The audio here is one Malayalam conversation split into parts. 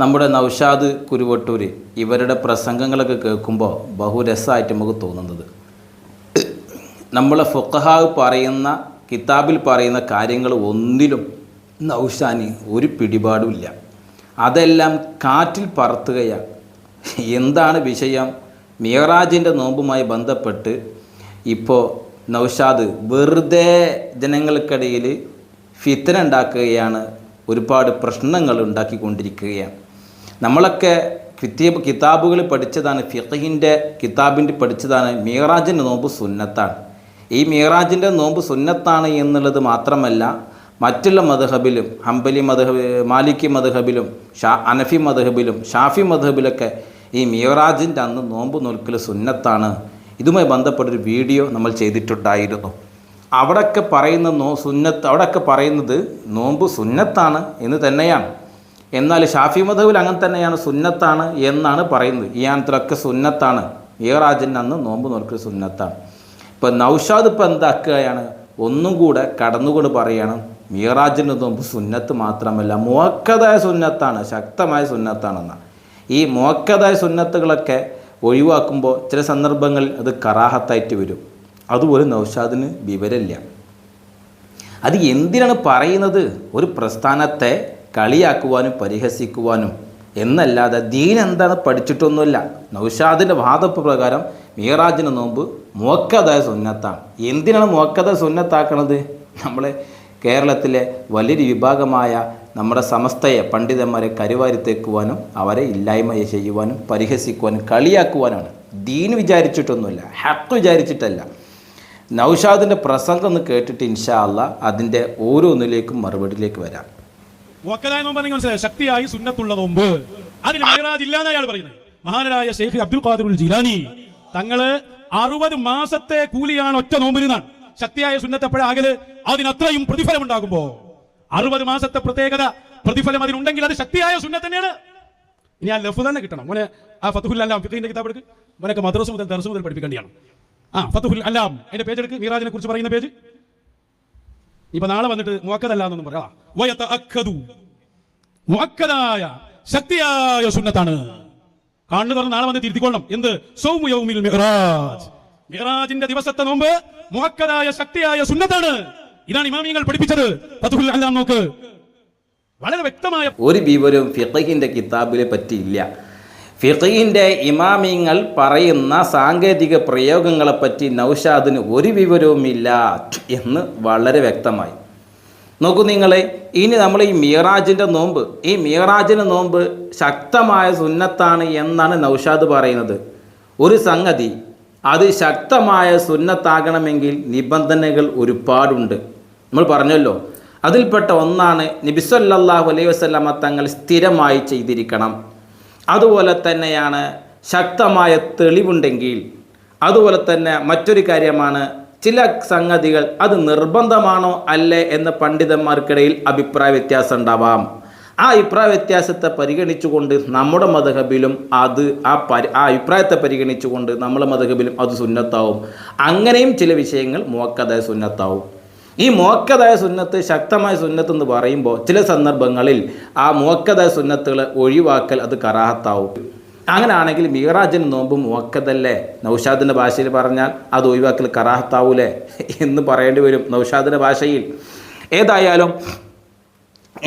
നമ്മുടെ നൗഷാദ് കുരുവട്ടൂർ ഇവരുടെ പ്രസംഗങ്ങളൊക്കെ കേൾക്കുമ്പോൾ ബഹുരസമായിട്ട് നമുക്ക് തോന്നുന്നത്. നമ്മളെ ഫുക്കഹാവ് പറയുന്ന കിതാബിൽ പറയുന്ന കാര്യങ്ങൾ ഒന്നിലും നൗഷാന് ഒരു പിടിപാടുമില്ല അതെല്ലാം കാറ്റിൽ പറത്തുകയാണ് എന്താണ് വിഷയം? മിയറാജിന്റെ നോമ്പുമായി ബന്ധപ്പെട്ട് ഇപ്പോൾ നൗഷാദ് വെറുതെ ജനങ്ങൾക്കിടയിൽ ഫിത്തന ഉണ്ടാക്കുകയാണ് ഒരുപാട് പ്രശ്നങ്ങൾ ഉണ്ടാക്കിക്കൊണ്ടിരിക്കുകയാണ്. നമ്മളൊക്കെ കിത്തിയ കിതാബുകൾ പഠിച്ചതാണ് ഫിഖിന്റെ കിതാബിന്റെ പഠിച്ചതാണ്. മീറാജിന്റെ നോമ്പ് സുന്നത്താണ്. ഈ മീറാജിന്റെ നോമ്പ് സുന്നത്താണ് എന്നുള്ളത് മാത്രമല്ല മറ്റുള്ള മധഹബിലും ഹംബലി മധഹബ് മാലിക്കി മധഹബിലും ഷാ അനഫി മധഹബിലും ഷാഫി മധഹബിലൊക്കെ ഈ മീറാജിന്റെ അന്ന് നോമ്പ് നോൽക്കൽ സുന്നത്താണ്. ഇതുമായി ബന്ധപ്പെട്ടൊരു വീഡിയോ നമ്മൾ ചെയ്തിട്ടുണ്ടായിരുന്നു. അവിടെയൊക്കെ പറയുന്ന നോ സുന്നത്ത് അവിടെയൊക്കെ പറയുന്നത് നോമ്പ് സുന്നത്താണ് എന്ന് തന്നെയാണ്. എന്നാൽ ഷാഫി മധവിൽ അങ്ങനെ തന്നെയാണ് സുന്നത്താണ് എന്നാണ് പറയുന്നത്. ഈ സുന്നത്താണ്. മിയറാജിന്റെ അന്ന് നോമ്പ് നോൽക്കൽ സുന്നത്താണ്. ഇപ്പം നൗഷാദ് ഇപ്പം എന്താക്കുകയാണ്? ഒന്നും കൂടെ കടന്നുകൊണ്ട് പറയാണ് മീറാജിന്റെ നോമ്പ് സുന്നത്ത് മാത്രമല്ല മുവക്കതായ സുന്നത്താണ് ശക്തമായ സുന്നത്താണെന്നാണ് ഈ മുവക്കതായ സുന്നത്തുകളൊക്കെ ഒഴിവാക്കുമ്പോൾ ചില സന്ദർഭങ്ങളിൽ അത് കറാഹത്തായിട്ട് വരും. അതുപോലെ നൗഷാദിന് വിവരമില്ല. അത് എന്തിനാണ് പറയുന്നത്? ഒരു പ്രസ്ഥാനത്തെ കളിയാക്കുവാനും പരിഹസിക്കുവാനും എന്നല്ലാതെ ദീൻ എന്താണ് പഠിച്ചിട്ടൊന്നുമില്ല. നൗഷാദിന്റെ വാദപ്രകാരം മീറാജിന്റെ നോമ്പ് മുവക്കതായ സുന്നത്താണ്. എന്തിനാണ് മുവക്കത സുന്നത്താക്കണത്? നമ്മളെ കേരളത്തിലെ വലിയൊരു വിഭാഗമായ നമ്മുടെ സമസ്തയെ പണ്ഡിതന്മാരെ കരുവാരിത്തേക്കുവാനും അവരെ ഇല്ലായ്മ ചെയ്യുവാനും പരിഹസിക്കുവാനും കളിയാക്കുവാനാണ്. ദീൻ വിചാരിച്ചിട്ടൊന്നുമില്ല ഹക്ക് വിചാരിച്ചിട്ടല്ല. നൗഷാദിന്റെ പ്രസംഗം ഒന്ന് കേട്ടിട്ട് ഇൻഷാ അല്ല അതിന്റെ ഓരോന്നിലേക്കും മറുപടിയിലേക്ക് വരാം. വക്കലായ നോമ്പ് നിങ്ങൾ മനസ്സിലായി. ശക്തിയായി സുന്നത്തുള്ള നോമ്പ്. അതിന് മേറാജ് ഇല്ലാന്ന് അയാൾ പറയുന്നത്. മഹാനായ ഷെയ്ഖ് അബ്ദുൽ ഖാദിറുൽ ജിലാനി. തങ്ങൾ അറുപത് മാസത്തെ കൂലിയാണ് ഒറ്റ നോമ്പിനാണ് ശക്തിയായ സുന്നത്തെപ്പോഴാകൽ അതിനത്രയും പ്രതിഫലം ഉണ്ടാകുമ്പോ അറുപത് മാസത്തെ പ്രത്യേകത പ്രതിഫലം അതിനുണ്ടെങ്കിൽ അത് ശക്തിയായ സുന്നത്ത് തന്നെയാണ്. ഇനി ആ ലഫ് തന്നെ കിട്ടണം. മോനെ ആ ഫത്തുഹുൽ അല്ലാം ഫിഖിന്റെ കിതാബ് എടുക്ക്. മോനൊക്കെ മദ്രസ മുതൽ ദർസ് മുതൽ പഠിപ്പിക്കേണ്ടിയാണ്. ആ ഫത്തുഹുൽ അല്ലാം അതിന്റെ പേജ് എടുക്ക്. മീറാജിനെ കുറിച്ച് പറയുന്ന പേജ്. ഇപ്പൊ നാളെ വന്നിട്ട് മുവക്കതല്ല എന്നൊന്നും പറയാം. വയത്ത അക്കതു ശക്തിയായ സുന്നത്താണ്. കണ്ണു തുറന്ന് നാളെ വന്ന് തിരുത്തിക്കൊള്ളണം എന്ത്? സൗമു യൗമിൽ മിഹ്റാജ്. മിഹ്റാജിന്റെ ദിവസത്തെ നോമ്പ് മുഹക്കതായ ശക്തിയായ സുന്നത്താണ്. ഇതാണ് ഇമാമിയങ്ങൾ പഠിപ്പിച്ചത്. നോക്ക്. വളരെ വ്യക്തമായ ഒരു വിവരവും ഫിഖഹിന്റെ കിതാബിനെ പറ്റിയില്ല. ഫിഖഹിന്റെ ഇമാമിങ്ങൾ പറയുന്ന സാങ്കേതിക പ്രയോഗങ്ങളെപ്പറ്റി നൗഷാദിന് ഒരു വിവരവുമില്ല എന്ന് വളരെ വ്യക്തമായി. നോക്കൂ നിങ്ങളെ ഇനി നമ്മൾ ഈ മീറാജിന്റെ നോമ്പ് ഈ മീറാജിന്റെ നോമ്പ് ശക്തമായ സുന്നത്താണ് എന്നാണ് നൗഷാദ് പറയുന്നത്. ഒരു സംഗതി അത് ശക്തമായ സുന്നത്താകണമെങ്കിൽ നിബന്ധനകൾ ഒരുപാടുണ്ട്. നമ്മൾ പറഞ്ഞല്ലോ അതിൽപ്പെട്ട ഒന്നാണ് നബിസല്ലാഹു അലൈഹി വസ്ലമ തങ്ങൾ സ്ഥിരമായി ചെയ്തിരിക്കണം. അതുപോലെ തന്നെയാണ് ശക്തമായ തെളിവുണ്ടെങ്കിൽ അതുപോലെ തന്നെ മറ്റൊരു കാര്യമാണ് ചില സംഗതികൾ അത് നിർബന്ധമാണോ അല്ലേ എന്ന് പണ്ഡിതന്മാർക്കിടയിൽ അഭിപ്രായ വ്യത്യാസം ഉണ്ടാവാം ആ അഭിപ്രായ വ്യത്യാസത്തെ പരിഗണിച്ചുകൊണ്ട് നമ്മുടെ മതഹബിലും അത് ആ പരി ആ അഭിപ്രായത്തെ പരിഗണിച്ചുകൊണ്ട് നമ്മുടെ മതഹബിലും അത് സുന്നത്താവും. അങ്ങനെയും ചില വിഷയങ്ങൾ മുവക്കതായ സുന്നത്താവും. ഈ മോക്കതായ സുന്നത്ത് ശക്തമായ സുന്നത്ത് എന്ന് പറയുമ്പോൾ ചില സന്ദർഭങ്ങളിൽ ആ മോക്കതായ സുന്നത്തുകളെ ഒഴിവാക്കൽ അത് കറാഹത്താവും. അങ്ങനെയാണെങ്കിൽ മീറാജിന് നോമ്പ് മോക്കതല്ലേ? നൗഷാദിന്റെ ഭാഷയിൽ പറഞ്ഞാൽ അത് ഒഴിവാക്കൽ കറാഹത്താവൂലേ? എന്ന് പറയേണ്ടി വരും നൗഷാദിന്റെ ഭാഷയിൽ. ഏതായാലും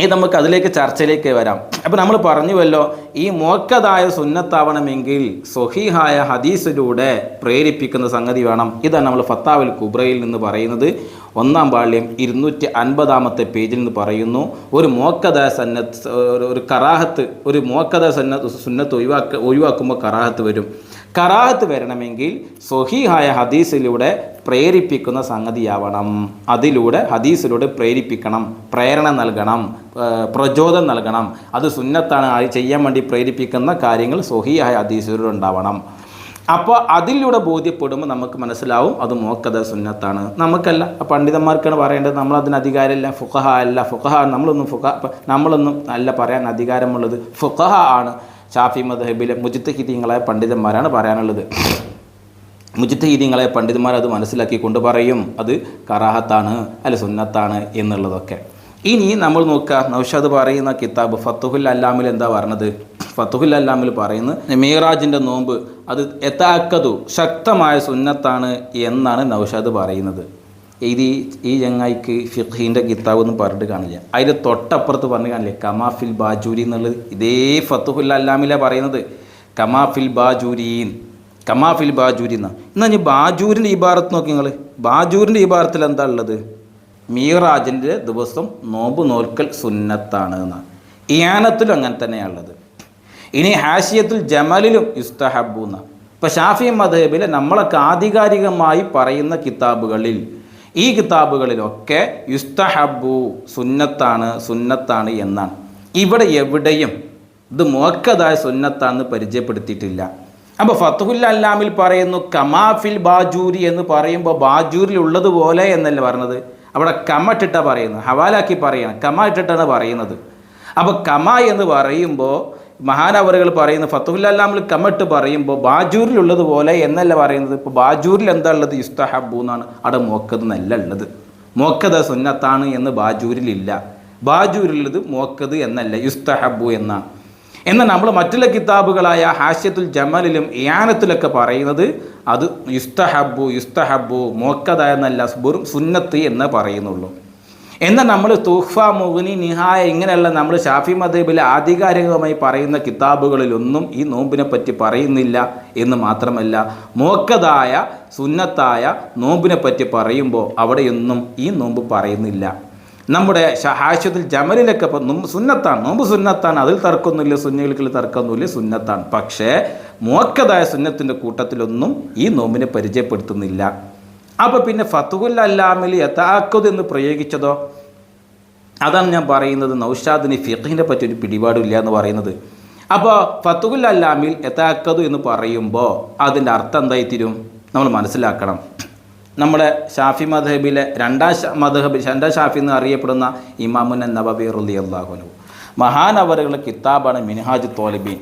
ഈ നമുക്ക് അതിലേക്ക് ചർച്ചയിലേക്ക് വരാം. അപ്പോൾ നമ്മൾ പറഞ്ഞുവല്ലോ ഈ മോക്കതായ സുന്നത്താവണമെങ്കിൽ സ്വഹീഹായ ഹദീസിലൂടെ പ്രേരിപ്പിക്കുന്ന സംഗതി വേണം. ഇതാണ് നമ്മൾ ഫത്താവിൽ കുബ്രയിൽ നിന്ന് പറയുന്നത്. ഒന്നാം പാളിയം ഇരുന്നൂറ്റി അൻപതാമത്തെ പേജിൽ നിന്ന് പറയുന്നു ഒരു മോക്കദ സന്നത്ത് ഒരു- കറാഹത്ത് ഒരു മോക്കദ സന്ന സുന്നത്ത് ഒഴിവാക്ക ഒഴിവാക്കുമ്പോൾ കറാഹത്ത് വരും. കറാഹത്ത് വരണമെങ്കിൽ സ്വഹീഹായ ഹദീസിലൂടെ പ്രേരിപ്പിക്കുന്ന സംഗതിയാവണം. അതിലൂടെ ഹദീസിലൂടെ പ്രേരിപ്പിക്കണം പ്രേരണ നൽകണം പ്രചോദനം നൽകണം. അത് സുന്നത്താണ് ചെയ്യാൻ വേണ്ടി പ്രേരിപ്പിക്കുന്ന കാര്യങ്ങൾ സ്വഹീഹായ ഹദീസിലൂടെ ഉണ്ടാവണം. അപ്പോൾ അതിലൂടെ ബോധ്യപ്പെടുമ്പോൾ നമുക്ക് മനസ്സിലാവും അത് മോക്കത സുന്നത്താണ്. നമുക്കല്ല പണ്ഡിതന്മാർക്കാണ് പറയേണ്ടത് നമ്മളതിന് അധികാരമില്ല. ഫുഖഹ അല്ല ഫുഖഹ നമ്മളൊന്നും ഫുഖ നമ്മളൊന്നും അല്ല പറയാൻ അധികാരമുള്ളത്. ഫുഖഹ ആണ് ഷാഫി മദഹബിലെ മുജിത്തഹിദീങ്ങളായ പണ്ഡിതന്മാരാണ് പറയാനുള്ളത്. മുജിത്തഹിദീങ്ങളായ പണ്ഡിതന്മാർ അത് മനസ്സിലാക്കിക്കൊണ്ട് പറയും. അത് കറാഹത്താണ് അല്ല സുന്നത്താണ് എന്നുള്ളതൊക്കെ. ഇനി നമ്മൾ നോക്കുക നൗഷാദ് പറയുന്ന കിതാബ് ഫത്തുഹുൽ അല്ലാമിൽ എന്താ പറഞ്ഞത്? ഫത്തുഹുൽ അല്ലാമിൽ പറയുന്നത് മീറാജിന്റെ നോമ്പ് അത് എത്താക്കതു ശക്തമായ സുന്നത്താണ് എന്നാണ് നൗഷാദ് പറയുന്നത്. ഇത് ഈ- ചങ്ങായിക്ക് ഫിഖീന്റെ കിതാബ് ഒന്നും പറഞ്ഞിട്ട് കാണില്ല. അതിന്റെ തൊട്ടപ്പുറത്ത് പറഞ്ഞു കാണില്ലേ കമാഫിൽ ബാജൂരി എന്നുള്ളത് ഇതേ ഫത്തുഹുൽ അല്ലാമിലെ പറയുന്നത്. കമാഫിൽ ബാജൂരീൻ കമാഫിൽ ബാജൂരി എന്നാ എന്നാൽ ഇനി ബാജൂരിന്റെ ഇബാറത്ത് നോക്കി നിങ്ങൾ ബാജൂരിന്റെ ഇബാറത്തിൽ എന്താ ഉള്ളത്? മീറാജിന്റെ ദിവസം നോമ്പ് നോൽക്കൽ സുന്നത്താണ് എന്നാണ് ഇയാനത്തിലും അങ്ങനെ തന്നെയാണുള്ളത് ഇനി ഹാഷിയത്തുൽ ജമലിലും യുസ്തഹബു എന്നാണ് ഇപ്പോൾ ഷാഫി മദേബിലെ നമ്മളൊക്കെ ആധികാരികമായി പറയുന്ന കിതാബുകളിൽ ഈ കിതാബുകളിലൊക്കെ യുസ്തഹബു സുന്നത്താണ് സുന്നത്താണ് എന്നാണ്. ഇവിടെ എവിടെയും ഇത് മോക്കതായ സുന്നത്താണെന്ന് പരിചയപ്പെടുത്തിയിട്ടില്ല. അപ്പോൾ ഫത്തുഹുൽ അല്ലാമിൽ പറയുന്നു കമാഫിൽ ബാജൂരി എന്ന് പറയുമ്പോൾ ബാജൂരിൽ ഉള്ളതുപോലെ എന്നല്ലേ പറഞ്ഞത്? അവിടെ കമ ഇട്ടിട്ടാണ് പറയുന്നത്. ഹവാലാക്കി പറയണം കമ ഇട്ടിട്ടാണ് പറയുന്നത്. അപ്പോൾ കമ എന്ന് പറയുമ്പോൾ മഹാനവറുകൾ പറയുന്നു ഫത്തുഹുല്ലാമിൽ കമ്മട്ട് പറയുമ്പോൾ ബാജൂരിലുള്ളത് പോലെ എന്നല്ല പറയുന്നത്? ഇപ്പോൾ ബാജൂരിൽ എന്താ ഉള്ളത്? യുസ്തഹബു എന്നാണ്. അവിടെ മോക്കത് എന്നല്ല ഉള്ളത്. മോക്കത സുന്നത്താണ് എന്ന് ബാജൂരിലില്ല. ബാജൂരിലുള്ളത് മോക്കത് എന്നല്ല. യുസ്തഹബു എന്നാണ്. എന്നാൽ നമ്മൾ മറ്റുള്ള കിതാബുകളായ ഹാഷ്യത്തുൽ ജമലിലും ഇയാനത്തിലൊക്കെ പറയുന്നത് അത് യുസ്തഹബു യുസ്തഹബു മോക്കത എന്നല്ല വെറും സുന്നത്ത് എന്ന് പറയുന്നുള്ളൂ. എന്നാൽ നമ്മൾ തൂഫ മുഗ്നി നിഹായ ഇങ്ങനെയുള്ള നമ്മൾ ഷാഫി മദേബിലെ ആധികാരികമായി പറയുന്ന കിതാബുകളിലൊന്നും ഈ നോമ്പിനെ പറ്റി പറയുന്നില്ല എന്ന് മാത്രമല്ല മോക്കതായ സുന്നത്തായ നോമ്പിനെ പറ്റി പറയുമ്പോൾ അവിടെയൊന്നും ഈ നോമ്പ് പറയുന്നില്ല. നമ്മുടെ ഹാഷ്യത്തിൽ ജമലിലൊക്കെ ഇപ്പം സുന്നത്താണ്. നോമ്പ് സുന്നത്താണ്. അതിൽ തർക്കമൊന്നുമില്ല. സുന്നികൾക്ക് തർക്കമൊന്നുമില്ല. സുന്നത്താണ്. പക്ഷേ മോക്കതായ സുന്നത്തിന്റെ കൂട്ടത്തിലൊന്നും ഈ നോമ്പിനെ പരിചയപ്പെടുത്തുന്നില്ല. അപ്പോൾ പിന്നെ ഫത്തുഹുൽ അല്ലാമിൽ യഥാക്കത് എന്ന് പ്രയോഗിച്ചതോ? അതാണ് ഞാൻ പറയുന്നത്. നൗഷാദിന് ഫിഖിനെ പറ്റി ഒരു പിടിപാടില്ല എന്ന് പറയുന്നത്. അപ്പോൾ ഫത്തുഹുൽ അല്ലാമിൽ യഥാക്കതു എന്ന് പറയുമ്പോൾ അതിന്റെ അർത്ഥം എന്തായിത്തീരും? നമ്മൾ മനസ്സിലാക്കണം. നമ്മുടെ ഷാഫി മധബിലെ രണ്ടാം മധബ് രണ്ടാം ഷാഫി എന്ന് അറിയപ്പെടുന്ന ഇമാമുൻ നബബി റുലി അള്ളാഹുനു മഹാനവറുകളുടെ കിതാബാണ് മിൻഹാജ് തോലിബീൻ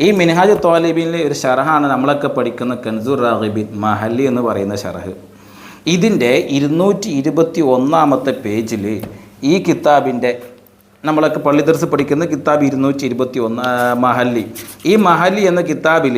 ഈ മിൻഹാജ് തോലിബീനിലെ ഒരു ഷറഹാണ് നമ്മളൊക്കെ പഠിക്കുന്ന കൻസൂർ റാഹിബിൻ മഹല്ലി എന്ന് പറയുന്ന ഷറഹ് ഇതിന്റെ ഇരുന്നൂറ്റി ഇരുപത്തി ഒന്നാമത്തെ പേജിൽ ഈ കിതാബിന്റെ നമ്മളൊക്കെ പള്ളിദർസ് പഠിക്കുന്ന കിതാബ് ഇരുന്നൂറ്റി ഇരുപത്തി ഒന്ന് മഹല്ലി. ഈ മഹല്ലി എന്ന കിതാബിൽ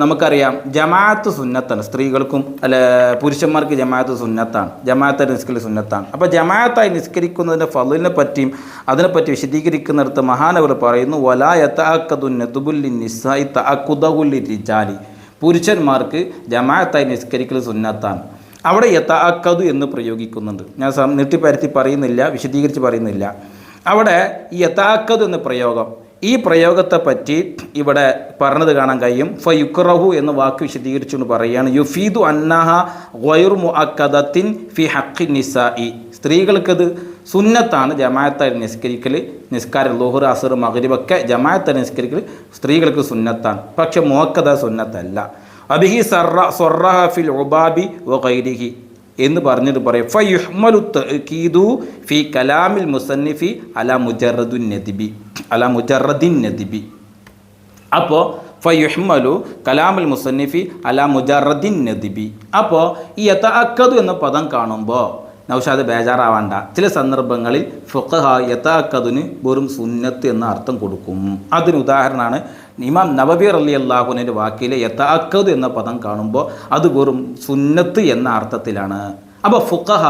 നമുക്കറിയാം ജമാഅത്ത് സുന്നത്താണ്. സ്ത്രീകൾക്കും അല്ല പുരുഷന്മാർക്ക് ജമാഅത്ത് സുന്നത്താണ്. ജമാഅത്ത് നിസ്കരി സുന്നത്താണ്. അപ്പോൾ ജമാഅത്തായി നിസ്കരിക്കുന്നതിന്റെ ഫലിനെ പറ്റിയും അതിനെപ്പറ്റി വിശദീകരിക്കുന്നിടത്ത് മഹാനവർ പറയുന്നു വലാ യത്താക്കതു നെതുബുല്ലി നിസായി തഅക്കുദഹുല്ലി റിജാലി പുരുഷന്മാർക്ക് ജമാഅത്തായി നിസ്കരിക്കൽ സുന്നത്താണ്. അവിടെ യഥാക്കതു എന്ന് പ്രയോഗിക്കുന്നുണ്ട്. ഞാൻ നീട്ടിപ്പരത്തി പറയുന്നില്ല വിശദീകരിച്ച് പറയുന്നില്ല. അവിടെ ഈ യഥാക്കതു എന്ന പ്രയോഗം ഈ പ്രയോഗത്തെ പറ്റി ഇവിടെ പറഞ്ഞത് കാണാൻ കഴിയും. ഫ യുക്റഹു എന്ന വാക്ക് വിശദീകരിച്ചുകൊണ്ട് പറയുകയാണ്. യുഫീദു അന്നഹ വയുർ മുഅക്കദത്തിൻ ഫി ഹഖി നിസായി സ്ത്രീകൾക്കത് സുന്നത്താണ് ജമാഅത്തായി നിസ്കരിക്കൽ നിസ്കാരം ലോഹർ അസർ മകരിബൊക്കെ ജമാഅത്തായി നിസ്കരിക്കൽ സ്ത്രീകൾക്ക് സുന്നത്താണ്. പക്ഷെ മുഅക്കദ സുന്നത്തല്ല. അബിഹി സർറ സൊറഹ ഫിൽ ഒബാബി ഒ ഗൈരിഹി. എന്ന് പറഞ്ഞിട്ട് പറയും. ഫ യുഹ്മലു തഅക്കീദു ഫി കലാമിൽ മുസന്നിഫി അല മുജറദുൻ നദിബി. അല മുജറദിൻ നദിബി. അപ്പോൾ ഫയുഹ്മലു കലാമുൽ മുസന്നിഫി അല മുജറദിൻ നദിബി. അപ്പോൾ ഈ യഥാക്കതു എന്ന പദം കാണുമ്പോൾ നൗഷാദ് ബേജാറാവണ്ട. ചില സന്ദർഭങ്ങളിൽ ഫുഖഹ യഥാക്കതിന് വെറും സുന്നത്ത് എന്ന അർത്ഥം കൊടുക്കും. അതിന് ഉദാഹരണമാണ്. ഇമാം നബബി അലി അള്ളാഹുവിന്റെ വാക്കിലെ യഥാക്കത് എന്ന പദം കാണുമ്പോൾ അത് വെറും സുന്നത്ത് എന്ന അർത്ഥത്തിലാണ്. അപ്പോൾ ഫുഖഹ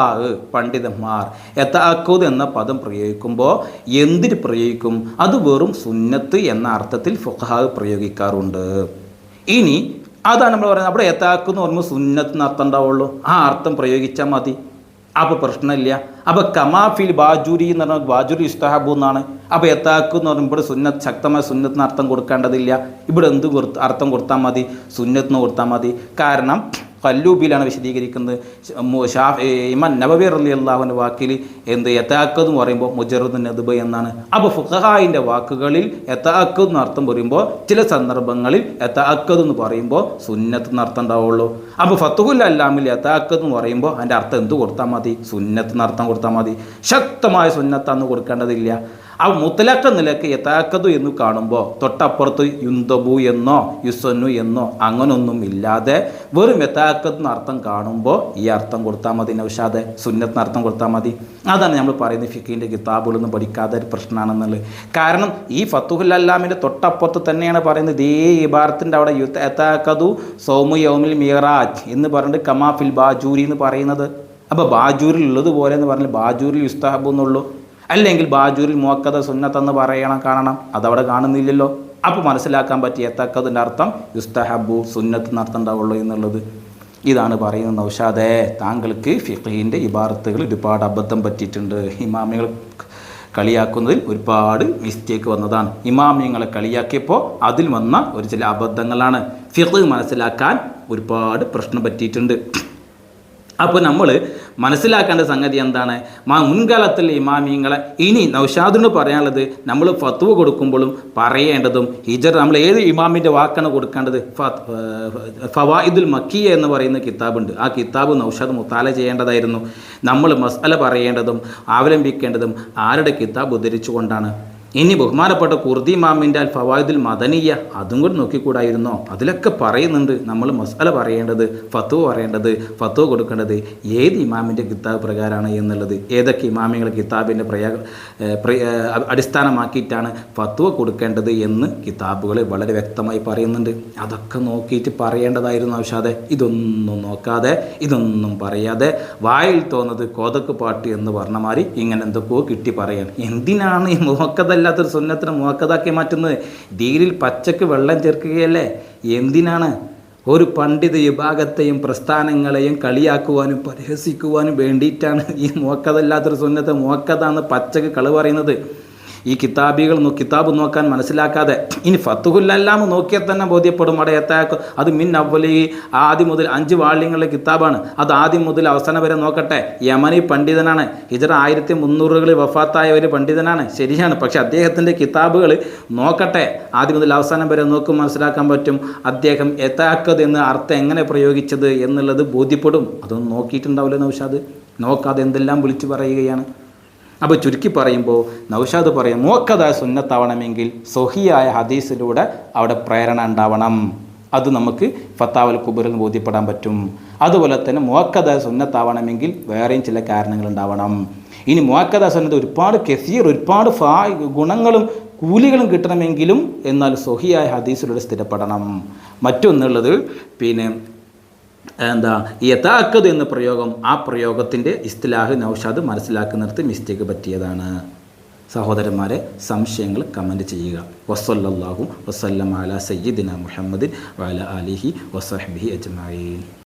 പണ്ഡിതന്മാർ യഥാക്കത് എന്ന പദം പ്രയോഗിക്കുമ്പോൾ എന്തിന് പ്രയോഗിക്കും? അത് വെറും സുന്നത്ത് എന്ന അർത്ഥത്തിൽ ഫുഖഹ പ്രയോഗിക്കാറുണ്ട്. ഇനി അതാണ് നമ്മൾ പറയുന്നത്. അവിടെ എത്താക്കുന്ന എന്ന് പറയുമ്പോൾ സുന്നത്ത് എന്ന് അർത്ഥം ഉണ്ടാവുള്ളൂ. ആ അർത്ഥം പ്രയോഗിച്ചാൽ മതി. അപ്പോൾ പ്രശ്നമില്ല. അപ്പോൾ കമാഫിൽ ബാജൂരി എന്ന് പറഞ്ഞാൽ ബാജൂരി ഇഷ്ടഹാബു എന്നാണ്. അപ്പോൾ എത്താക്കു എന്ന് പറയുമ്പോൾ ഇവിടെ സുന്നത്ത് ശക്തമായ സുന്നത്തിന് അർത്ഥം കൊടുക്കേണ്ടതില്ല. ഇവിടെ എന്ത് അർത്ഥം കൊടുത്താൽ മതി? സുന്നത്തിന് കൊടുത്താൽ മതി. കാരണം കല്ലൂബിലാണ് വിശദീകരിക്കുന്നത്. മു- ഷാ ഏ, ഇമാൻ നബബി അലി അള്ളാഹുവിന്റെ വാക്കിൽ എന്ത് യഥാക്കത് എന്ന് പറയുമ്പോൾ മുജറുദ് നദുബ എന്നാണ്. അപ്പോൾ ഫുഖഹായിന്റെ വാക്കുകളിൽ യഥാക്കത് എന്ന് അർത്ഥം പറയുമ്പോൾ ചില സന്ദർഭങ്ങളിൽ യഥാക്കത് എന്ന് പറയുമ്പോൾ സുന്നത്ത് എന്ന് അർത്ഥം ഉണ്ടാവുള്ളൂ. അപ്പോൾ ഫത്തുഹുൽ അല്ലാമിൽ യഥാക്കത് എന്ന് പറയുമ്പോൾ അതിന്റെ അർത്ഥം എന്ത് കൊടുത്താൽ മതി? സുന്നത്ത് എന്ന് അർത്ഥം കൊടുത്താൽ മതി. ശക്തമായ സുന്നത്താന്ന് കൊടുക്കേണ്ടതില്ല. ആ മുത്തലാക്ക നിലയ്ക്ക് യഥാക്കതു എന്ന് കാണുമ്പോൾ തൊട്ടപ്പുറത്ത് യുന്തബു എന്നോ യുസന്നു എന്നോ അങ്ങനൊന്നും ഇല്ലാതെ വെറും യഥാക്കത്ത് അർത്ഥം കാണുമ്പോൾ ഈ അർത്ഥം കൊടുത്താൽ മതി നൗഷാദെ സുന്നത്തിന് അർത്ഥം കൊടുത്താൽ മതി. അതാണ് നമ്മൾ പറയുന്നത് ഫിഖീന്റെ കിതാബുകളൊന്നും പഠിക്കാതെ ഒരു പ്രശ്നമാണെന്നുള്ളത് കാരണം ഈ ഫത്തുഹുൽ അല്ലാമിന്റെ തൊട്ടപ്പുറത്ത് തന്നെയാണ് പറയുന്നത് ഇതേ ഇബാറത്തിന്റെ അവിടെ യഥാക്കതു സൗമു യൗമിൽ മിയറാജ് എന്ന് പറഞ്ഞിട്ട് കമാഫിൽ ബാജൂരി എന്ന് പറയുന്നത്. അപ്പോൾ ബാജൂരിൽ ഉള്ളതുപോലെ എന്ന് പറഞ്ഞാൽ ബാജൂരിൽ യുസ്താഹബു എന്നുള്ളൂ. അല്ലെങ്കിൽ ബാജൂരിൽ മുവക്കത സുന്നത്തെന്ന് പറയണം കാണണം. അതവിടെ കാണുന്നില്ലല്ലോ. അപ്പോൾ മനസ്സിലാക്കാൻ പറ്റിയ എത്തക്കതിന്റെ അർത്ഥം യുസ്തഹബു സുന്നത്ത് എന്നർത്ഥം ഉണ്ടാവുള്ളൂ എന്നുള്ളത്. ഇതാണ് പറയുന്നത് നൗഷാദേ. താങ്കൾക്ക് ഫിഖീന്റെ ഇബാറത്തുകൾ ഒരുപാട് അബദ്ധം പറ്റിയിട്ടുണ്ട്. ഇമാമികൾ കളിയാക്കുന്നതിൽ ഒരുപാട് മിസ്റ്റേക്ക് വന്നതാണ്. ഇമാമിയങ്ങളെ കളിയാക്കിയപ്പോൾ അതിൽ വന്ന ഒരു ചില അബദ്ധങ്ങളാണ്. ഫിഖ് മനസ്സിലാക്കാൻ ഒരുപാട് പ്രശ്നം പറ്റിയിട്ടുണ്ട്. അപ്പോൾ നമ്മൾ മനസ്സിലാക്കേണ്ട സംഗതി എന്താണ്? മാ മുൻകാലത്തിൽ ഇമാമിങ്ങളെ ഇനി നൗഷാദിന് പറയാനുള്ളത് നമ്മൾ ഫത്വ കൊടുക്കുമ്പോഴും പറയേണ്ടതും ഹിജർ നമ്മൾ ഏത് ഇമാമിന്റെ വാക്കാണ് കൊടുക്കേണ്ടത്? ഫവായിദുൽ മക്കിയ എന്ന് പറയുന്ന കിതാബുണ്ട്. ആ കിതാബ് നൗഷാദ് മുത്താല ചെയ്യേണ്ടതായിരുന്നു. നമ്മൾ മസാല പറയേണ്ടതും അവലംബിക്കേണ്ടതും ആരുടെ കിതാബ് ഉദ്ധരിച്ചുകൊണ്ടാണ്? ഇനി ബഹുമാനപ്പെട്ട കുർദി മാമിന്റെ അൽ ഫവായിദുൽ മദനീയ അതും കൂടി നോക്കിക്കൂടായിരുന്നോ? അതിലൊക്കെ പറയുന്നുണ്ട് നമ്മൾ മസാല പറയേണ്ടത് ഫത്തുവ പറയേണ്ടത് ഫത്തുവ കൊടുക്കേണ്ടത് ഏത് ഇമാമിന്റെ കിതാബ് പ്രകാരമാണ് എന്നുള്ളത്. ഏതൊക്കെ ഇമാമികൾ കിതാബിന്റെ പ്രയാ അടിസ്ഥാനമാക്കിയിട്ടാണ് ഫത്തുവ കൊടുക്കേണ്ടത് എന്ന് കിതാബുകൾ വളരെ വ്യക്തമായി പറയുന്നുണ്ട്. അതൊക്കെ നോക്കിയിട്ട് പറയേണ്ടതായിരുന്നു ആവശ്യാതെ ഇതൊന്നും നോക്കാതെ ഇതൊന്നും പറയാതെ വായിൽ തോന്നുന്നത് കോതക്ക് പാട്ട് എന്ന് പറഞ്ഞ മാതിരി ഇങ്ങനെ എന്തൊക്കെയോ കിട്ടി പറയാൻ. എന്തിനാണ് ഈ മുഹക്കതല്ലാത്തൊരു സുന്നത്തിനെ മുഹക്കതാക്കി മാറ്റുന്നത്. ദീനിൽ പച്ചക്ക് വെള്ളം ചേർക്കുകയല്ലേ? എന്തിനാണ്? ഒരു പണ്ഡിത വിഭാഗത്തെയും പ്രസ്ഥാനങ്ങളെയും കളിയാക്കുവാനും പരിഹസിക്കുവാനും വേണ്ടിയിട്ടാണ് ഈ മുഹക്കതല്ലാത്തൊരു സുന്നത്തെ മുഹക്കതാന്ന് പച്ചക്ക് കളി പറയുന്നത്. ഈ കിതാബികൾ കിതാബ് നോക്കാൻ മനസ്സിലാക്കാതെ ഇനി ഫത്തുഹുല്ലാം നോക്കിയാൽ തന്നെ ബോധ്യപ്പെടും. അവിടെ എത്താക്ക് അത് മിൻ അവലി ആദ്യം മുതൽ അഞ്ച് വാള്യങ്ങളിലെ കിതാബാണ്. അത് ആദ്യം മുതൽ അവസാനം വരെ നോക്കട്ടെ. യമനി പണ്ഡിതനാണ്. ഹിജറ ആയിരത്തി മുന്നൂറുകളിൽ വഫാത്തായ ഒരു പണ്ഡിതനാണ്. ശരിയാണ്. പക്ഷേ അദ്ദേഹത്തിന്റെ കിതാബുകൾ നോക്കട്ടെ. ആദ്യം മുതൽ അവസാനം വരെ നോക്കും മനസ്സിലാക്കാൻ പറ്റും. അദ്ദേഹം എത്താക്കത് എന്ന് അർത്ഥം എങ്ങനെ പ്രയോഗിച്ചത് എന്നുള്ളത് ബോധ്യപ്പെടും. അതൊന്നും നോക്കിയിട്ടുണ്ടാവില്ല നൗഷാദ്. നോക്കാതെ എന്തെല്ലാം വിളിച്ചു പറയുകയാണ്. അപ്പോൾ ചുരുക്കി പറയുമ്പോൾ നൗഷാദ് പറയും മോക്കതായ സുന്നത്താവണമെങ്കിൽ സൊഹിയായ ഹദീസിലൂടെ അവിടെ പ്രേരണ ഉണ്ടാവണം. അത് നമുക്ക് ഫത്താവൽ കുബറിൽ ബോധ്യപ്പെടാൻ പറ്റും. അതുപോലെ തന്നെ മോക്കതായ സുന്നത്താവണമെങ്കിൽ വേറെയും ചില കാരണങ്ങൾ ഉണ്ടാവണം. ഇനി മോക്കതായ സുന്നത്ത് ഒരുപാട് കെസീർ ഒരുപാട് ഫാ ഗുണങ്ങളും കൂലികളും കിട്ടണമെങ്കിലും എന്നാൽ സൊഹിയായ ഹദീസിലൂടെ സ്ഥിരപ്പെടണം. മറ്റൊന്നുള്ളത് പിന്നെ എന്താ യഥാക്കത് എന്ന പ്രയോഗം ആ പ്രയോഗത്തിന്റെ ഇസ്തിലാഹ് നൗഷാദ് മനസ്സിലാക്കുന്നിടത്ത് മിസ്റ്റേക്ക് പറ്റിയതാണ്. സഹോദരന്മാരെ സംശയങ്ങൾ കമന്റ് ചെയ്യുക. വസ്സല്ലാഹു വസല്ലം അല സയ്യിദിന മുഹമ്മദിൻ വല അലിഹി വസഹബി അജ്മഈൻ.